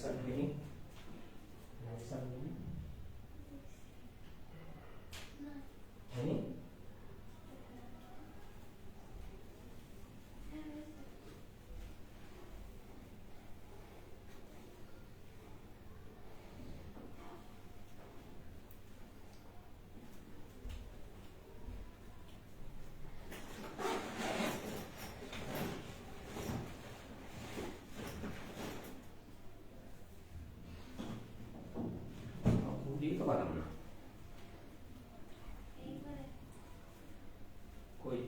Start হয়নি light start হয়নি হয়নি দিতে তো পারলাম না কই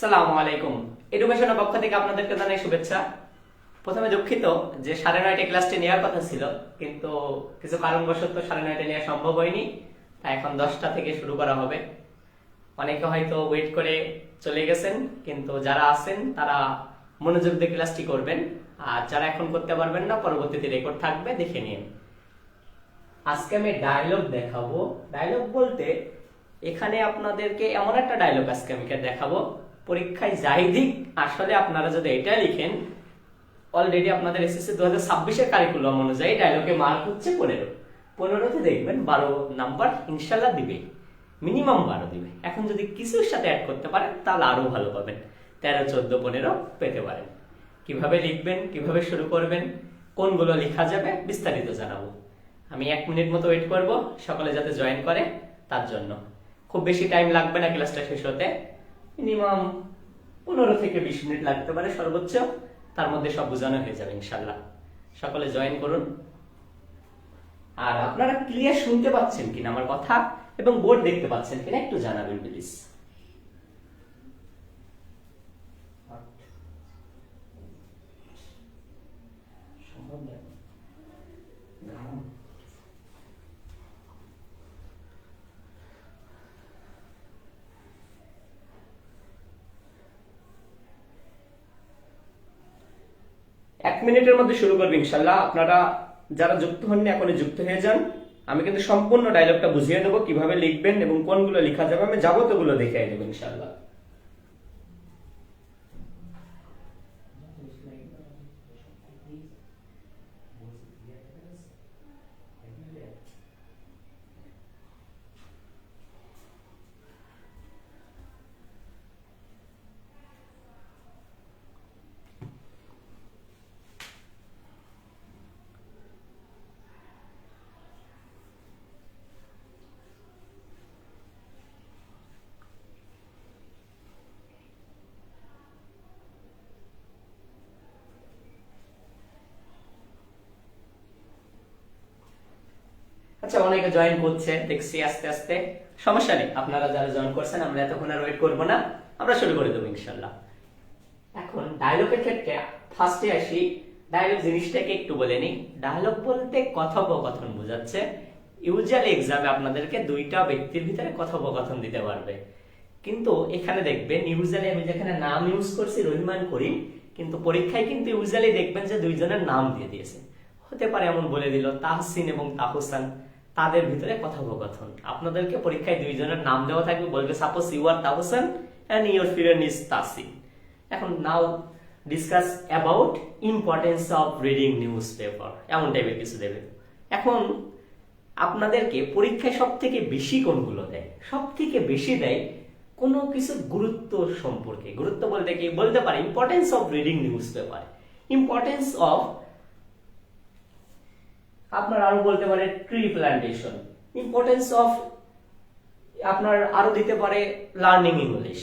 আসসালামু আলাইকুম। এডুকেশনের পক্ষ থেকে আপনাদেরকে জানাই শুভেচ্ছা। প্রথমে দুঃখিত যে সাড়ে নয়টা ক্লাসটি নেওয়ার কথা ছিল, কিন্তু কিছু কারণবশত সাড়ে নয়টা নেওয়া সম্ভব হয়নি, তাই এখন দশটা থেকে শুরু করা হবে। অনেকে হয়তো ওয়েট করে চলে গেছেন, কিন্তু যারা আছেন, তারা মনোযোগ দিয়ে ক্লাসটি করবেন, আর যারা এখন করতে পারবেন না, পরবর্তীতে রেকর্ড থাকবে, দেখে নিন। আজকে আমি ডায়লগ দেখাবো। ডায়লগ বলতে এখানে আপনাদেরকে এমন একটা ডায়লগ আজকে আমি দেখাবো। পরীক্ষায় যাই দিক, আসলে আপনারা যদি এটা লিখেন অলরেডি আপনাদের এসএসসি দু হাজার ছাব্বিশের কারিকুলাম অনুযায়ী ডায়লগে মার্ক হচ্ছে পনেরো। পনেরোতে দেখবেন বারো নাম্বার ইনশাল্লাহ দিবে। মিনিমাম বারো দিবে। এখন যদি কিছুর সাথে অ্যাড করতে পারেন, তাহলে আরও ভালো পাবেন। তেরো, চোদ্দ, পনেরো পেতে পারেন। কীভাবে লিখবেন, কীভাবে শুরু করবেন, কোনগুলো লেখা যাবে বিস্তারিত জানাব। আমি এক মিনিট মতো ওয়েট করব, সকলে যাতে জয়েন করে, তার জন্য। খুব বেশি টাইম লাগবে না ক্লাসটা শেষ হতে। মিনিমাম পনেরো থেকে বিশ মিনিট লাগতে পারে সর্বোচ্চ। তার মধ্যে সব বোঝানো হয়ে যাবে ইনশাল্লাহ সকলে জয়েন করুন। আর আপনারা ক্লিয়ার শুনতে পাচ্ছেন কিনা আমার কথা এবং বোর্ড দেখতে পাচ্ছেন কিনা একটু জানাবেন, প্লিজ। সম্ভব না গ্রাম এক মিনিটের মধ্যে শুরু করব, ইনশাল্লাহ। আপনারা যারা যুক্ত হননি, এখনই যুক্ত হয়ে যান। আমি কিন্তু সম্পূর্ণ ডায়লগটা বুঝিয়ে দেবো, কীভাবে লিখবেন এবং কোনগুলো লেখা যাবে, আমি যাবতগুলো দেখে দেবো, ইনশাল্লাহ। আচ্ছা অনেকে জয়েন করছে, দেখছি আস্তে আস্তে। সমস্যা নেই, আপনারা যারা জয়েন করছেন, আমরা এতক্ষণ আর ওয়েট করব না। আমরা শুরু করে দেবো, ইনশাল্লাহ। এখন ডায়লগের ক্ষেত্রে ফার্স্টে আসি। ডায়লগ জিনিসটাকে একটু বলে নিই। ডায়লগ বলতে কথোপকথন বোঝাচ্ছে। ইউজুয়ালি এক্সামে আপনাদেরকে দুইটা ব্যক্তির ভিতরে কথোপকথন দিতে পারবে। কিন্তু এখানে দেখবেন ইউজুয়ালি আমি যেখানে নাম ইউজ করছি, রহিমান করিম, কিন্তু পরীক্ষায় কিন্তু ইউজুয়ালি দেখবেন যে দুইজনের নাম দিয়ে দিয়েছে। হতে পারে এমন বলে দিল, তাহসিন এবং তাহসান। তাদের ভিতরে কথোপকথন। আপনাদেরকে পরীক্ষায় দুইজনের নাম দেওয়া থাকবে, বলবে, suppose you are Tahsan and your friend is Tasin. এখন now discuss about importance of reading newspaper এমন টাইপের কিছু দেবে। এখন আপনাদেরকে পরীক্ষায় সব থেকে বেশি কোনগুলো দেয়? সব থেকে বেশি দেয় কোনো কিছু গুরুত্ব সম্পর্কে। গুরুত্ব বলতে কি? বলতে পারে importance of reading newspaper importance of আপনার আরও বলতে পারে ট্রি প্ল্যান্টেশন ইম্পর্টেন্স অফ আপনার আরও দিতে পারে লার্নিং ইংলিশ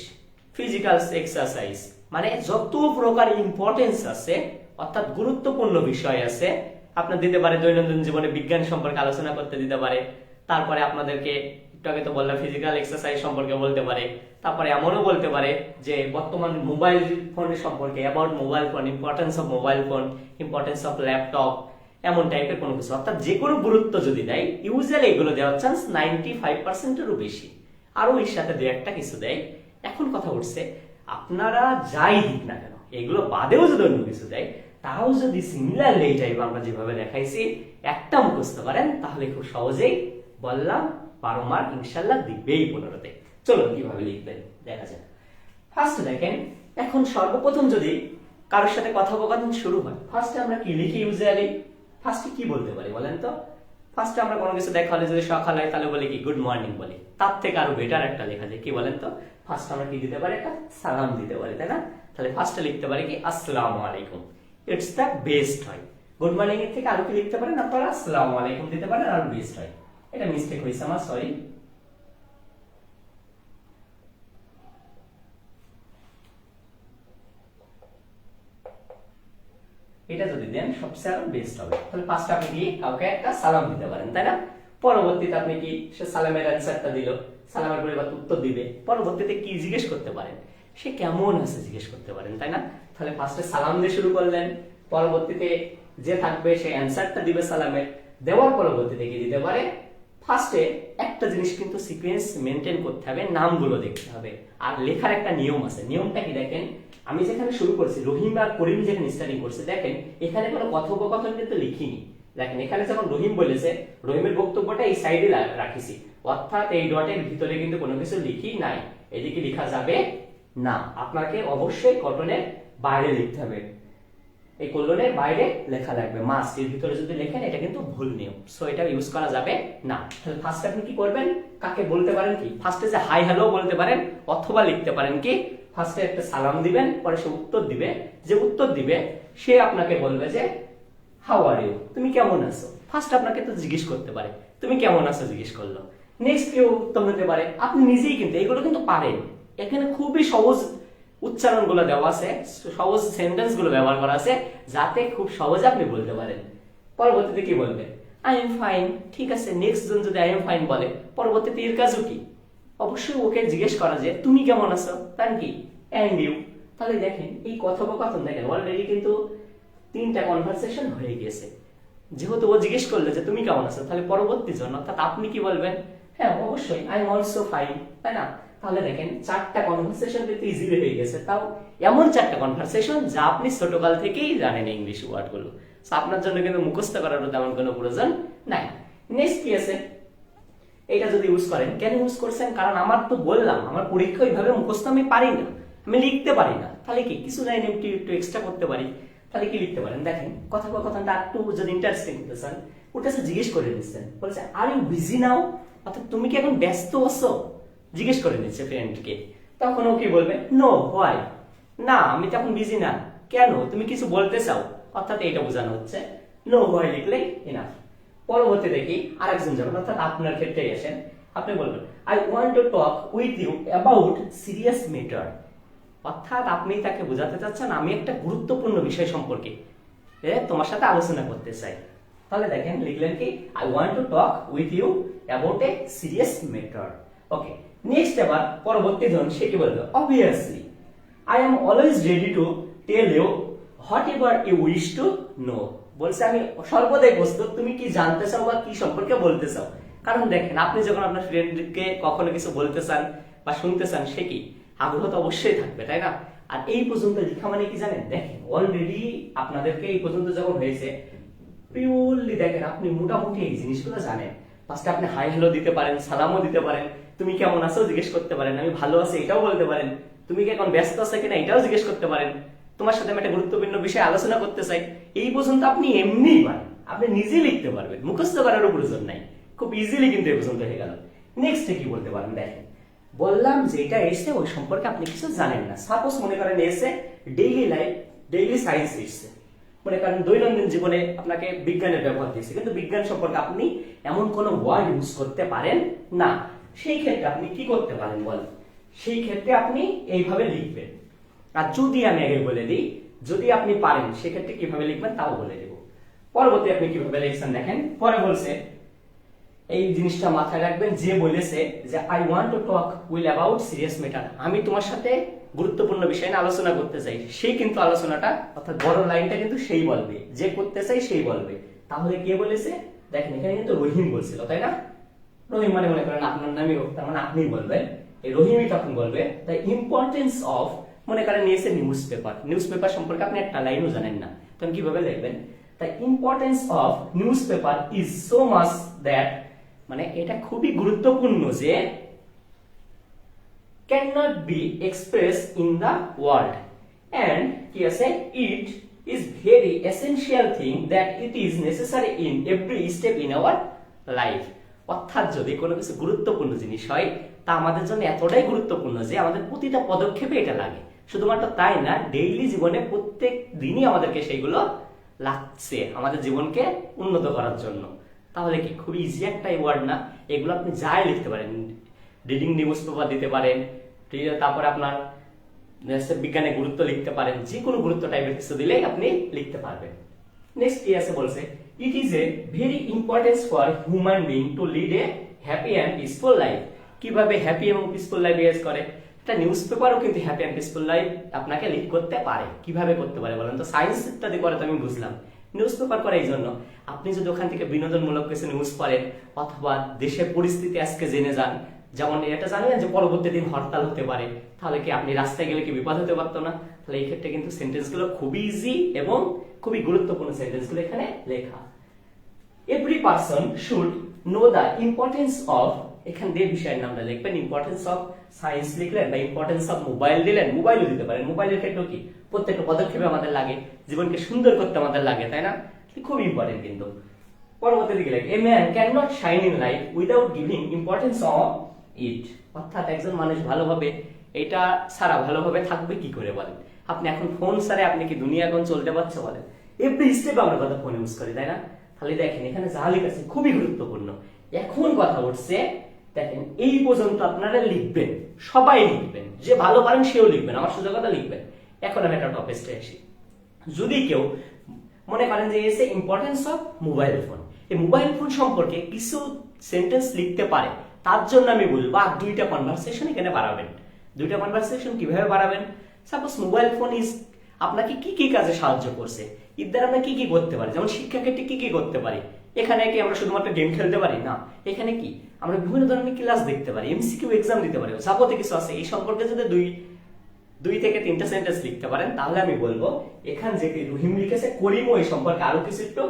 ফিজিক্যাল এক্সারসাইজ মানে যত প্রকার ইম্পর্টেন্স আছে অর্থাৎ গুরুত্বপূর্ণ বিষয় আছে আপনার দিতে পারে দৈনন্দিন জীবনে বিজ্ঞান সম্পর্কে আলোচনা করতে দিতে পারে তারপরে আপনাদেরকে একটু আগে তো বললাম ফিজিক্যাল এক্সারসাইজ সম্পর্কে বলতে পারে তারপরে এমনও বলতে পারে যে বর্তমান মোবাইল ফোন সম্পর্কে about mobile phone importance of mobile phone importance of laptop এমন টাইপের কোনো কিছু। অর্থাৎ যে কোনো গুরুত্ব যদি দেয় ইউজুয়ালি এগুলো দেওয়ার চান্স নাইনটি ফাইভ পার্সেন্টেরও বেশি। আরও এর সাথে দু একটা কিছু দেয়। এখন কথা উঠছে, আপনারা যাই দিক না কেন, এগুলো বাদেও যদি অন্য কিছু দেয়, তাও যদি সিমিলারলি এই টাইপ আমরা যেভাবে দেখাইছি, একটা মুখস্থ করেন, তাহলে খুব সহজেই বললাম বারো মার্ক ইনশাল্লাহ দিবেই পনেরোতে। চলুন কীভাবে লিখবেন, দেখা যাক। ফার্স্ট দেখেন, এখন সর্বপ্রথম যদি কারোর সাথে কথোপকথন শুরু হয় ফার্স্টে আমরা কি লিখি ইউজুয়ালি ফার্স্টে কি বলতে পারি বলেন তো? ফার্স্টে আমরা কোনো কিছু দেখা হলে যদি সকাল হয় তাহলে বলি কি গুড মর্নিং বলি। তার থেকে আরও বেটার একটা লেখা যায় কি বলেন তো? ফার্স্ট আমরা কি দিতে পারি? একটা সালাম দিতে পারি, তাই না? তাহলে ফার্স্টে লিখতে পারি কি, আসসালামু আলাইকুম। ইটস দ্য বেস্ট হয়। গুড মর্নিং এর থেকে আরও কি লিখতে পারেন আপনারা? আসসালামু আলাইকুম দিতে পারেন, আর বেস্ট হয়। এটা মিস্টেক হয়েছে আমার সরি এটা যদি দেন সবচেয়ে আরও বেস্ট হবে। তাহলে পাঁচটা আপনি দিয়ে কাউকে একটা সালাম দিতে পারেন, তাই না? পরবর্তীতে আপনি কি সে সালামের অ্যান্সারটা দিল, সালামের পরিবর্তে উত্তর দিবে, পরবর্তীতে কি জিজ্ঞেস করতে পারেন? সে কেমন আছে জিজ্ঞেস করতে পারেন, তাই না? তাহলে ফার্স্টে সালাম দিয়ে শুরু করলেন, পরবর্তীতে যে থাকবে সে অ্যান্সারটা দিবে সালামের, দেওয়ার পরবর্তীতে কি দিতে পারে? ফার্স্টে একটা জিনিস কিন্তু সিকোয়েন্স মেনটেন করতে হবে, নামগুলো দেখতে হবে। আর লেখার একটা নিয়ম আছে, নিয়মটা কি দেখেন? আমি যেখানে শুরু করছি, রহিম আর করিম যেখানে স্টার্টিং করছে, দেখেন, এখানে কোনো কথোপকথন কিন্তু লিখিনি। দেখেন, এখানে যখন রহিম বলেছে, রহিমের বক্তব্যটা এই সাইডে রাখিছি। অর্থাৎ এই ডটের ভিতরে কিন্তু কোনো কিছু লিখি নাই। এদিকে লেখা যাবে না। আপনাকে অবশ্যই কটনের বাইরে লিখতে হবে। এই কলনের বাইরে লেখা লাগবে। মাস্ট এর ভিতরে যদি লেখেন, এটা কিন্তু ভুল নিয়ম। সো এটা ইউজ করা যাবে না। তাহলে ফার্স্ট আপনি কি করবেন? কাকে বলতে পারেন কি? ফার্স্টে যে হাই হ্যালো বলতে পারেন, অথবা লিখতে পারেন কি? ফার্স্টে একটা সালাম দিবেন, পরে সে উত্তর দিবে। যে উত্তর দিবে, সে আপনাকে বলবে যে হাউ আর ইউ তুমি কেমন আছো? ফার্স্ট আপনাকে তো জিজ্ঞেস করতে পারে, তুমি কেমন আছো? জিজ্ঞেস করল। নেক্সট কেউ উত্তর দিতে পারে, আপনি নিজেই কিন্তু, এগুলো কিন্তু পারেন। এখানে খুবই সহজ উচ্চারণগুলো দেওয়া আছে, সহজ সেন্টেন্সগুলো ব্যবহার করা আছে, যাতে খুব সহজে আপনি বলতে পারেন। পরবর্তীতে কি বলবে? আই এম ফাইন ঠিক আছে নেক্সট জন যদি আই এম ফাইন বলে, পরবর্তীতে এর কাজও কি? অবশ্যই ওকে জিজ্ঞেস করা যে, তুমি কেমন আছো? তার কি? অ্যান্ড ইউ তাহলে দেখেন, এই কথোপকথন দেখেন অলরেডি কিন্তু তিনটা কনভারসেশন হয়ে গিয়েছে যেহেতু ও জিজ্ঞেস করল যে, তুমি কেমন আছো? তাহলে পরবর্তী জন্য অর্থাৎ আপনি কি বলবেন? হ্যাঁ অবশ্যই আই এম অলসো ফাইন তাই না? তাহলে দেখেন, চারটা কনভারসেশন কিন্তু ইজিলি হয়ে গেছে। তাও এমন চারটা কনভারসেশন যা আপনি ছোটকাল থেকেই জানেন ইংলিশ ওয়ার্ডগুলো আপনার জন্য কিন্তু মুখস্থ করার তেমন কোনো প্রয়োজন নাই। নেক্সট কি আছে? এটা যদি ইউজ করেন, কেন ইউজ করছেন? কারণ আমার তো বললাম, আমার পরীক্ষা ওইভাবে মুখস্থ আমি পারি না আমি লিখতে পারি না। তাহলে কি? কিছু লাইন একটু একটু এক্সট্রা করতে পারি। তাহলে কি লিখতে পারেন? দেখেন কথোপকথনটা একটু যদি ইন্টারেস্টিং হতে চান জিজ্ঞেস করে নিচ্ছেন। বলছে আর ইউ বিজি নাও অর্থাৎ তুমি কি এখন ব্যস্ত আছো? জিজ্ঞেস করে নিচ্ছে ফ্রেন্ডকে তখন ও কি বলবে? নো হোয়াই না, আমি তো এখন বিজি না। কেন? তুমি কিছু বলতে চাও? অর্থাৎ এটা বোঝানো হচ্ছে। নো হোয়াই লিখলেই এনাফ পরবর্তী দেখি, আরেকজন যখন অর্থাৎ আপনার ক্ষেত্রে আসেন। আপনি বলবেন I want to talk with you about serious matter অর্থাৎ আপনি তাকে বোঝাতে চাচ্ছেন, আমি একটা গুরুত্বপূর্ণ বিষয় সম্পর্কে তোমার সাথে আলোচনা করতে চাই। তাহলে দেখেন, লিখলেন কি I want to talk with you about a serious matter okay next এবার পরবর্তী জন, সে কি বলবে? Obviously I am always ready to tell you whatever you wish to know বলছে, আমি সর্বদাই প্রস্তুত, তুমি কি জানতে চাও বা কি সম্পর্কে বলতে চাও? কারণ দেখেন, আপনি যখন আপনার ফ্রেন্ডকে কখনো কিছু বলতে চান বা শুনতে চান, সে কি? আগ্রহ তো অবশ্যই থাকবে, তাই না? আর এই পর্যন্ত লেখা মানে কি জানেন? দেখেন অলরেডি আপনাদেরকে এই পর্যন্ত যখন হয়েছে পিওরলি দেখেন, আপনি মোটামুটি এই জিনিসগুলো জানেন। ফার্স্টে আপনি হাই হ্যালো দিতে পারেন, সালামও দিতে পারেন। তুমি কেমন আছো? জিজ্ঞেস করতে পারেন। আমি ভালো আছি, এটাও বলতে পারেন। তুমি কি এখন ব্যস্ত আছে কিনা? এটাও জিজ্ঞেস করতে পারেন। তোমার সাথে আমি একটা গুরুত্বপূর্ণ বিষয়ে আলোচনা করতে চাই। এই পর্যন্ত আপনি এমনিই পারেন। আপনি নিজে লিখতে পারবেন। মুখস্থ করারও প্রয়োজন নাই। খুব ইজিলি কিন্তু এই পর্যন্ত হয়ে গেল। নেক্সট কি বলতে পারেন? দেখেন বললাম যে এটা এসে ওই সম্পর্কে আপনি কিছু জানেন না। সাপোজ মনে করেন এসে ডেইলি লাইফ ডেইলি সায়েন্স এসছে। মনে করেন দৈনন্দিন জীবনে আপনাকে বিজ্ঞানের ব্যবহার দিয়েছে, কিন্তু বিজ্ঞান সম্পর্কে আপনি এমন কোনো ওয়ার্ড ইউজ করতে পারেন না। সেই ক্ষেত্রে আপনি কি করতে পারেন বলেন? সেই ক্ষেত্রে আপনি এইভাবে লিখবেন। আর যদি আমি আগে বলে দিই, যদি আপনি পারেন, সেক্ষেত্রে কীভাবে লিখবেন তাও বলে দেব। পরবর্তী আপনি কীভাবে লিখছেন দেখেন? পরে বলছে এই জিনিসটা মাথায় রাখবেন, যে বলেছে যে I want to talk will about serious matter আমি তোমার সাথে গুরুত্বপূর্ণ বিষয় নিয়ে আলোচনা করতে চাই। সেই কিন্তু আলোচনাটা, অর্থাৎ বড় লাইনটা কিন্তু সেই বলবে। যে করতে চাই সেই বলবে। তাহলে কে বলেছে? দেখেন, এখানে কিন্তু রহিম বলছিল, তাই না? রহিম মানে মনে করেন আপনার নামই হোক, তার মানে আপনি বলবেন। এই রহিমই তখন বলবে দ্য ইম্পর্টেন্স অফ মনে করেন নিয়েছে নিউজ পেপার নিউজ পেপার সম্পর্কে আপনি একটা লাইনও জানেন না। তখন কীভাবে লিখবেন? The importance of newspaper is so much that মানে এটা খুবই গুরুত্বপূর্ণ যে cannot be expressed in the world. And কি আছে? It is very essential thing that it is necessary in every step in our life. অর্থাৎ যদি কোনো কিছু গুরুত্বপূর্ণ জিনিস হয়, তা আমাদের জন্য এতটাই গুরুত্বপূর্ণ যে আমাদের প্রতিটা পদক্ষেপে এটা লাগে। শুধুমাত্র তাই না ডেইলি জীবনে প্রত্যেক দিনই আমাদেরকে সেইগুলো লাগছে, আমাদের জীবনকে উন্নত করার জন্য। তাহলে কি খুব ইজি একটা ওয়ার্ড না? এগুলো আপনি যাই লিখতে পারেন। রিডিং নিউজ পেপার দিতে পারেন, ঠিক আছে? তারপরে আপনার বিজ্ঞানে গুরুত্ব লিখতে পারেন। যে কোনো গুরুত্ব টাইপের কিছু দিলেই আপনি লিখতে পারবেন। নেক্সট কি আছে বলছে? It is a very importance for human being to lead a happy and peaceful life কীভাবে হ্যাপি এবং পিসফুল লাইফ ইউজ করে? একটা নিউজ পেপারও কিন্তু হ্যাপি অ্যান্ড পিসফুল লাইফ আপনাকে লিড করতে পারে। কীভাবে করতে পারে বলেন তো? সায়েন্স ইত্যাদি করে তো আমি বুঝলাম। নিউজ পেপার করে এই জন্য। আপনি যদি ওখান থেকে বিনোদনমূলক কিছু নিউজ পড়েন, অথবা দেশের পরিস্থিতি আজকে জেনে যান, যেমন এটা জানেন যে পরবর্তী দিন হরতাল হতে পারে, তাহলে কি আপনি রাস্তায় গেলে কি বিপদ হতে পারতো না? তাহলে এই ক্ষেত্রে কিন্তু সেন্টেন্সগুলো খুবই ইজি এবং খুবই গুরুত্বপূর্ণ সেন্টেন্সগুলো এখানে লেখা। Every person should know the importance of এখান দিয়ে বিষয়ের নামটা লিখবেন ইম্পর্টেন্স অফ সায়েন্স লিখলেন বা ইম্পর্টেন্স অফ মোবাইল দিলেন মোবাইলও দিতে পারেন মোবাইলের ক্ষেত্রে কি প্রত্যেকটা পদক্ষেপে আমাদের লাগে, জীবনকে সুন্দর করতে আমাদের লাগে, তাই না? খুব ইম্পর্টেন্ট কিন্তু। পরবর্তী দিকে লাগে a man can not shine in life without giving importance of it অর্থাৎ একজন মানুষ ভালোভাবে, এটা ছাড়া ভালোভাবে থাকবে কি করে বলেন? আপনি এখন ফোন ছাড়া, আপনি কি দুনিয়া এখন চলতে পারছে বলেন? এভরি স্টেপ আমরা কথা ফোন ইউজ করি, তাই না? তাহলে দেখেন, এখানে যা লেখা খুবই গুরুত্বপূর্ণ। এখন কথা উঠছে দেখেন, এই পর্যন্ত আপনারা লিখবেন, সবাই লিখবেন, যে ভালো পারেন সেও লিখবেন, আমার সোজা কথা লিখবেন। এখন আমি একটা টপিস্টে আসি। যদি কেউ মনে করেন যে essay importance of mobile phone এই মোবাইল ফোন সম্পর্কে কিছু সেন্টেন্স লিখতে পারে, তার জন্য আমি বলব আর দুইটা কনভারসেশন এখানে বাড়াবেন। দুইটা কনভারসেশন কীভাবে বাড়াবেন? সাপোজ মোবাইল ফোন ইজ আপনাকে কি কি কাজে সাহায্য করছে? এর দ্বারা আমরা কি কি করতে পারি? যেমন শিক্ষা ক্ষেত্রে কি কি করতে পারি? এখানে কি আমরা শুধুমাত্র গেম খেলতে পারি? না। এখানে কি? আমরা বিভিন্ন ধরনের ক্লাস দেখতে পারি এমসিকিউ এক্সাম দিতে পারি। যাবতীয় কিছু আছে, এই সম্পর্কে যদি দুই দুই থেকে তিনটা সেন্টেন্স লিখতে পারেন, তাহলে আমি বলব, এখান যে রহিম লিখেছে, করিমও এই সম্পর্কে আরও কিছু একটু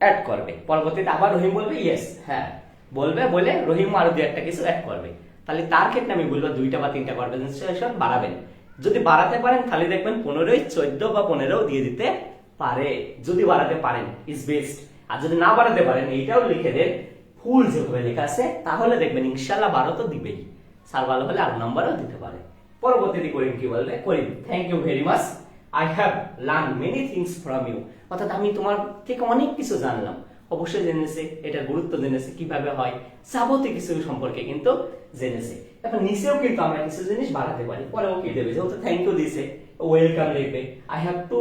অ্যাড করবে। পরবর্তীতে আবার রহিম বলবে ইয়েস হ্যাঁ। বলবে, বলে রহিম আরও দু একটা কিছু অ্যাড করবে। তাহলে তার ক্ষেত্রে আমি বলব, দুইটা বা তিনটা কনভারসেশন বাড়াবেন। যদি বাড়াতে পারেন, তাহলে দেখবেন পনেরোই, চোদ্দ বা পনেরো দিয়ে দিতে পারে। যদি বাড়াতে পারেন ইজ বেস্ট আর যদি না বাড়াতে পারেন, এইটাও লিখে দেন, ফুল যেভাবে লেখা আছে, তাহলে দেখবেন ইনশাল্লাহ বারো তো দিবেই। স্যার ভালো হলে আট নম্বরও দিতে পারে। পরবর্তীতে করিম কি বলবে Karim thank you very much I have learn many things from you অর্থাৎ আমি তোমার থেকে অনেক কিছু জানলাম। অবশ্যই জেনেছে এটার গুরুত্ব জেনেছে, কীভাবে হয়, যাবতীয় কিছু সম্পর্কে কিন্তু জেনেছে। এখন নিচেও কিন্তু আমরা কিছু জিনিস বাড়াতে পারি, পরেও কি দেবে? যেহেতু থ্যাংক ইউ দিছে ওয়েলকাম লিখবে I have to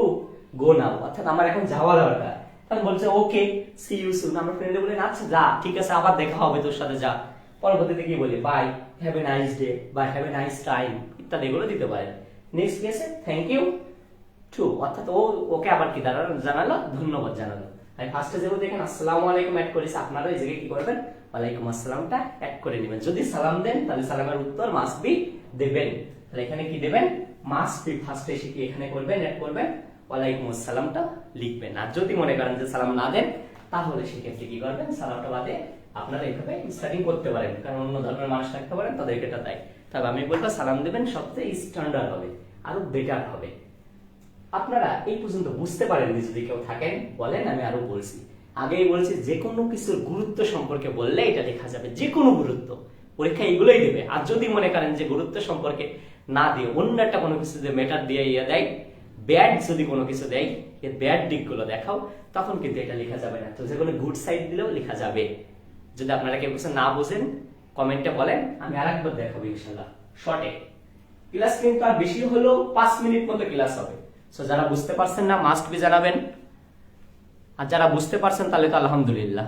go now অর্থাৎ আমার এখন যাওয়া দরকার। তখন বলছে ওকে সি ইউ সুন আমার ফ্রেন্ডে বলে আচ্ছা যা, ঠিক আছে, আবার দেখা হবে তোর সাথে, যা। পরবর্তীতে কি বলি bye have a nice day বা হ্যাভ এ নাইস টাইম ইত্যাদি এগুলো দিতে পারে। নেক্সট কি থ্যাংক ইউ টু অর্থাৎ ও, ওকে আবার কি দাঁড়াল জানালো, ধন্যবাদ জানালো। আমি ফার্স্টে যেহেতু দেখেন, আসসালামু আলাইকুম অ্যাড করেছি। আপনারা এই জায়গায় কি করবেন? ওয়ালাইকুম আসসালামটা অ্যাড করে নেবেন। যদি সালাম দেন, তাহলে সালামের উত্তর মাস্ট বি দেবেন। তাহলে এখানে কি দেবেন? মাস্ট বি ফার্স্টে এসে কি এখানে করবেন? অ্যাড করবেন ওয়ালাইকুম আসসালামটা লিখবেন। আর যদি মনে করেন যে সালাম না দেন, তাহলে সেক্ষেত্রে কি করবেন? সালামটা বাদে আপনারা এইভাবে স্টার্টিং করতে পারেন। কারণ অন্য ধর্মের মানুষ থাকতে পারেন, তাদেরকে এটা তাই তবে আমি বলব, সালাম দেবেন সবচেয়ে স্ট্যান্ডার্ড হবে, আরও বেটার হবে। আপনারা এই পর্যন্ত বুঝতে পারেননি যদি কেউ থাকেন, বলেন, আমি আরও বলছি। আগেই বলছি, যে কোনো কিছুর গুরুত্ব সম্পর্কে বললে এটা লেখা যাবে, যে কোনো গুরুত্ব। পরীক্ষা এগুলোই দেবে। আর যদি মনে করেন যে গুরুত্ব সম্পর্কে না দিয়ে অন্য একটা কোনো কিছু যে মেটার দিয়ে ইয়ে দেয় ব্যাড যদি কোনো কিছু দেয় এর ব্যাড দিকগুলো দেখাও, তখন কিন্তু এটা লেখা যাবে না। তো যে কোনো গুড সাইড দিলেও লেখা যাবে। যদি আপনারা কেউ কিছু না বোঝেন কমেন্টে বলেন, আমি আরেকবার দেখাবো ইনশাল্লাহ শর্টে ক্লাস কিন্তু আর বেশি হলেও পাঁচ মিনিট মতো ক্লাস হবে। সো যারা বুঝতে পারছেন না মাস্ট বি জানাবেন। আর যারা বুঝতে পারছেন, তাহলে তো আলহামদুলিল্লাহ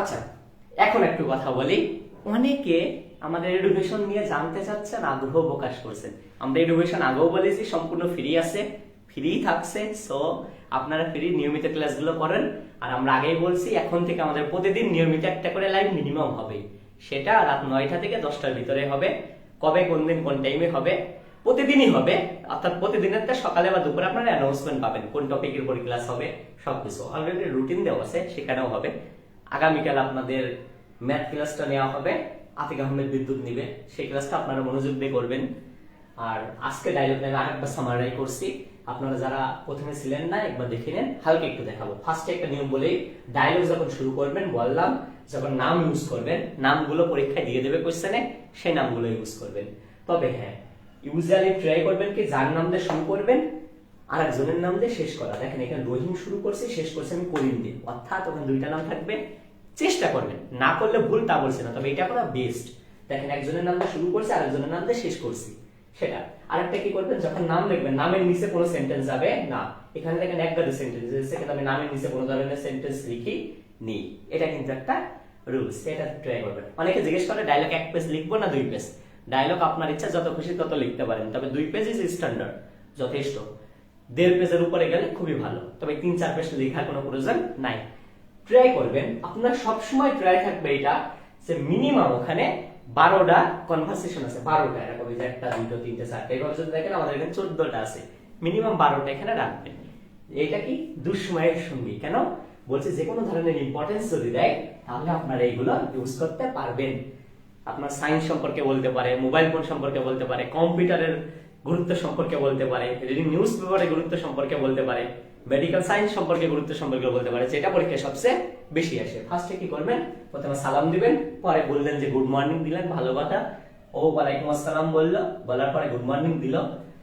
আচ্ছা এখন একটু কথা বলি অনেকে আমাদের এডুকেশন নিয়ে জানতে চাচ্ছেন আগ্রহ প্রকাশ করছেন। আমরা এডুকেশন আগেও বলেছি, সম্পূর্ণ ফ্রি আছে ফ্রি থাকছে। সো আপনারা ফ্রি নিয়মিত ক্লাসগুলো করেন। আর আমরা আগেই বলছি, এখন থেকে আমাদের প্রতিদিন নিয়মিত একটা করে লাইভ মিনিমাম হবে। সেটা রাত নয়টা থেকে দশটার ভিতরে হবে। কবে কোন দিন কোন টাইমে হবে? প্রতিদিনই হবে। অর্থাৎ প্রতিদিনেরটা সকালে বা দুপুরে আপনারা অ্যানাউন্সমেন্ট পাবেন, কোন টপিকের উপর ক্লাস হবে, সবকিছু। অলরেডি রুটিন দেওয়া আছে, সেখানেও হবে। আগামীকাল আপনাদের ম্যাথ ক্লাসটা নেওয়া হবে। আতিক আহমেদ বিদ্যুৎ নিবে। সেই ক্লাসটা আপনারা মনোযোগ দিয়ে করবেন। আর আজকে ডায়লগ আমি আরেকবার সামারাই করছি। আপনারা যারা প্রথমে ছিলেন না, একবার দেখে নেন। হালকা একটু দেখাবো। ফার্স্টে একটা নিয়ম বলেই ডায়লগ যখন শুরু করবেন, বললাম, যখন নাম ইউজ করবেন, নামগুলো পরীক্ষায় দিয়ে দেবে কোশ্চেনে সেই নামগুলো ইউজ করবেন। তবে হ্যাঁ ইউজুয়ালি ট্রাই করবেন কি, যার নাম দিয়ে শুরু করবেন আর একজনের নাম দিয়ে শেষ করা। দেখেন এখানে রহিম শুরু করছি, শেষ করছি আমি করিম দিয়ে। অর্থাৎ ওখানে দুইটা নাম থাকবে। চেষ্টা করবেন। না করলে ভুল তা বলছি না, তবে এটা করা বেস্ট দেখেন, একজনের নাম দিয়ে শুরু করছি, আরেকজনের নাম দিয়ে শেষ করছি। সেটা। আরেকটা কি করবেন? যখন নাম লিখবেন, নামের নিচে কোনো সেন্টেন্স যাবে না। এখানে দেখেন একবারে সেন্টেন্স সেখানে আমি নামের নিচে কোনো ধরনের সেন্টেন্স লিখি নি এটা কিন্তু একটা রুলস এটা ট্রাই করবেন। অনেকে জিজ্ঞেস করে ডায়লগ এক পেজ লিখব না দুই পেজ ডায়লগ আপনার ইচ্ছা, যত খুশি তত লিখতে পারেন। তবে দুই পেজ ইজ স্ট্যান্ডার্ড যথেষ্ট। দেড় পেজের উপরে গেলে খুবই ভালো। তবে তিন, চার পেজ লেখার কোনো প্রয়োজন নাই। ট্রাই করবেন। আপনার সবসময় ট্রাই থাকবে এটা যে মিনিমাম ওখানে বারোটা কনভারসেশন আছে। বারোটা এরকম একটা দুটো তিনটে, চারটে এভাবে যদি দেখেন আমাদের এখানে চোদ্দটা আছে। মিনিমাম বারোটা এখানে রাখবেন। এটা কি? দুঃসময়ের সঙ্গী। কেন? বলছে যে কোনো ধরনের ইম্পর্টেন্স যদি দেয়, তাহলে আপনারা এইগুলো ইউজ করতে পারবেন। আপনার সায়েন্স সম্পর্কে বলতে পারে মোবাইল ফোন সম্পর্কে বলতে পারে কম্পিউটারের গুরুত্ব সম্পর্কে বলতে পারে নিউজ পেপারের গুরুত্ব সম্পর্কে বলতে পারে। মেডিকেল সায়েন্স সম্পর্কে, গুরুত্ব সম্পর্কে বলতে পারে যেটা পরীক্ষায় সবচেয়ে বেশি আসে। ফার্স্টে কি করবেন? প্রথমে সালাম দিবেন, পরে বললেন যে গুড মর্নিং দিলেন, ভালো কথা। ও, ওয়ালাইকুম আসসালাম বলল। বলার পরে গুড মর্নিং দিল।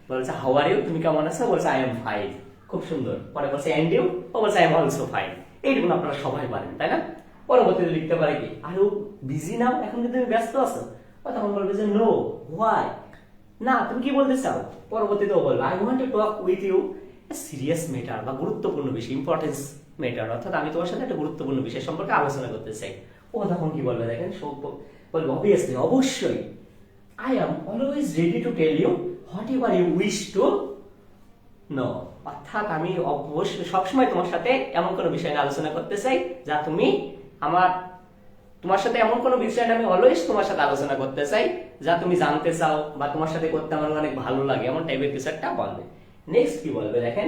বলছে হাউ আর ইউ তুমি কেমন আছো? বলছে আই এম ফাইন খুব সুন্দর। পরে বলছে এন্ড ইউ ও বলছে আই এম অলসো ফাইন এইটুকু আপনারা সবাই পারেন, তাই না? পরবর্তীতে লিখতে পারে কি আর ও বিজি নাও এখন কি তুমি ব্যস্ত আছো? ও তখন বলবে যে নো হোয়াই না, তুমি কি বলতে চাও? পরবর্তীতে ও বলবে I want to talk with you serious matter বা গুরুত্বপূর্ণ বিষয় ইম্পর্টেন্স ম্যাটার অর্থাৎ আমি তোমার সাথে একটা গুরুত্বপূর্ণ বিষয় সম্পর্কে আলোচনা করতে চাই। ও তখন কি বলবে দেখেন? বলবে অবভিয়াসলি অবশ্যই। I am always ready to tell you whatever you wish to know অর্থাৎ আমি অবশ্যই সবসময় তোমার সাথে এমন কোনো বিষয় নিয়ে আলোচনা করতে চাই যা তুমি আমার, তোমার সাথে এমন কোনো বিষয় আমি অলওয়েজ তোমার সাথে আলোচনা করতে চাই যা তুমি জানতে চাও বা তোমার সাথে করতে আমার অনেক ভালো লাগে, এমন টাইপের কিছু একটা বলবে। নেক্সট কি বলবে দেখেন?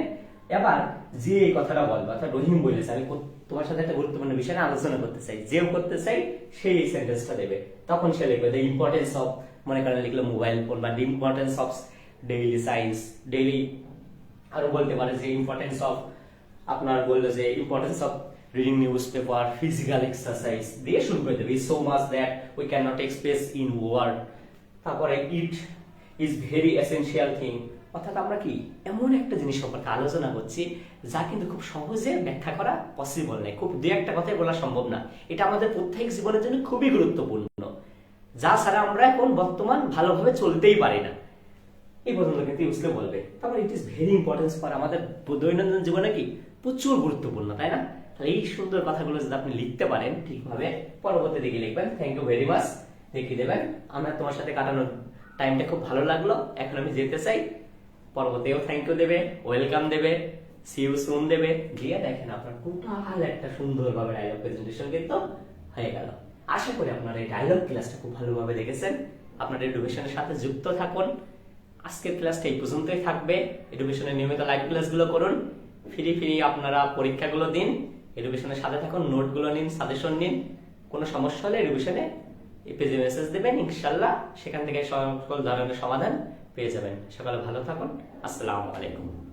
এবার যে এই কথাটা বলবে, অর্থাৎ রহিম বলেছে আমি তোমার সাথে একটা গুরুত্বপূর্ণ বিষয় আলোচনা করতে চাই। যেও করতে চাই সেই এই সেন্টেন্সটা দেবে। তখন সে লিখবে দ্য ইম্পর্টেন্স অফ মনে করেন লিখলো মোবাইল ফোন বা importance of daily science daily আরও বলতে পারে যে ইম্পর্টেন্স অফ আপনার বলল যে importance of reading newspaper physical exercise দিয়ে শুরু করে দেবে। So much that we can not express in word তারপরে it is very essential thing অর্থাৎ আমরা কি এমন একটা জিনিস সম্পর্কে আলোচনা করছি যা কিন্তু খুব সহজে ব্যাখ্যা করা পসিবল নয়। খুব দু একটা কথাই বলা সম্ভব না। এটা আমাদের প্রত্যেক জীবনের জন্য খুবই গুরুত্বপূর্ণ। যা ছাড়া আমরা এখন বর্তমান ভালোভাবে চলতেই পারি না। এই পর্যন্ত কিন্তু ইউজকে বলবে তারপর it is very importance for আমাদের দৈনন্দিন জীবনে কি প্রচুর গুরুত্বপূর্ণ, তাই না? তাহলে এই সুন্দর কথাগুলো যদি আপনি লিখতে পারেন ঠিকভাবে, পরবর্তী দিকে লিখবেন। থ্যাংক ইউ ভেরি মাচ দেখিয়ে দেবেন। আমার তোমার সাথে কাটানোর টাইমটা খুব ভালো লাগল। এখন আমি যেতে চাই। পরবর্তীও থ্যাংক ইউ দেবে ওয়েলকাম দেবে সি ইউ সুন দেবে। দিয়ে দেখেন আপনার টোটাল একটা সুন্দরভাবে ডায়লগ প্রেজেন্টেশন কিন্তু হয়ে গেল। আশা করি আপনারা এই ডায়লগ ক্লাসটা খুব ভালোভাবে দেখেছেন। আপনার এডুকেশনের সাথে যুক্ত থাকুন। আজকের ক্লাসটা এই পর্যন্তই থাকবে। এডুকেশনের নিয়মিত লাইভ ক্লাসগুলো করুন। ফ্রি ফ্রি আপনারা পরীক্ষাগুলো দিন। এডুকেশনের সাথে থাকুন নোটগুলো নিন সাজেশন নিন। কোনো সমস্যা হলে এডুকেশনে পেজে মেসেজ দেবেন, ইনশাল্লাহ সেখান থেকে সকল ধরনের সমাধান পেয়ে যাবেন। সকালে ভালো থাকুন। আসসালামু আলাইকুম।